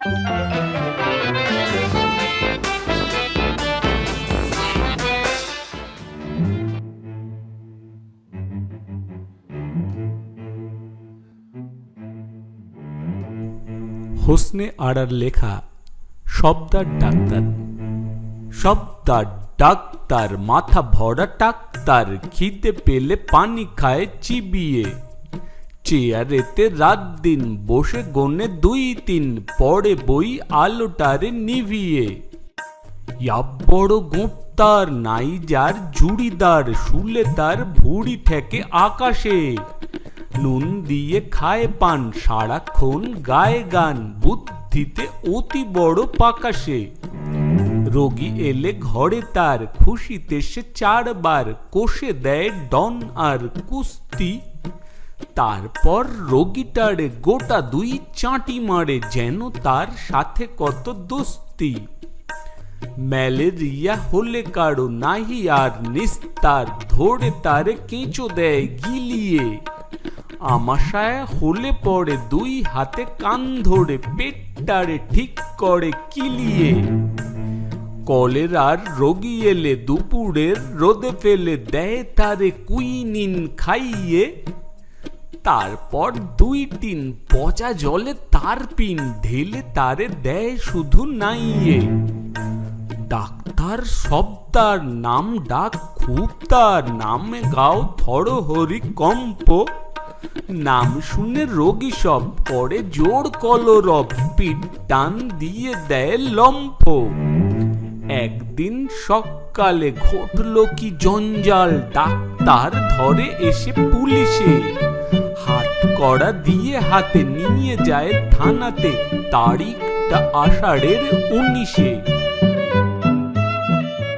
হোসনে আড়ার লেখা শব্দার doctor. শব্দার doctor, মাথা ভরা ডাক্তার, খিদে পেলে পানি খায় চিবিয়ে। চেয়ারেতে রাত দিন বসে, গনে দুই তিন পড়ে বই আলোটারে নিভিয়ে। বড় গোঁপতার নাই যার জুড়িদার, শুলে তার ভুড়ি থেকে আকাশে। নুন দিয়ে খায় পান সারাক্ষণ গায়ে গান, বুদ্ধিতে অতি বড় পাকাশে। রোগী এলে ঘরে তার, খুশিতে সে চারবার কষে দেয় ডন আর কুস্তি। তারপর রোগীটারে গোটা দুই চাঁটি মারে যেন তার সাথে কত দোস্তি। ম্যালেরিয়া হলে কারও নাহি আর নিস্তার ধরে তারে কেঁচো দেয় গিলিয়ে। আমাশায় হলে পড়ে দুই হাতে কান ধরে পেটটারে ঠিক করে কিলিয়ে। কলেরার রোগী এলে দুপুরের রোদে ফেলে দেয় তারে কুইনিন খাইয়ে। তারপর দুই তিন পচা জলে তার পিন ঢেলে তারে দেয় শুধু নাইয়ে। ডাক্তার সবদার নাম ডাক, খুব তার নামে গাও থর হরি কম্প। নাম শুনে রোগী সব করে জোর কলরব, পিঠ টান দিয়ে দেয় লম্ফ একদিন সকালে ঘটল কি জঞ্জাল, ডাক্তার ধরে এসে পুলিশে। হাত কড়া দিয়ে হাতে নিয়ে যায় থানাতে তারিখটা আষাঢ়ের উনিশে।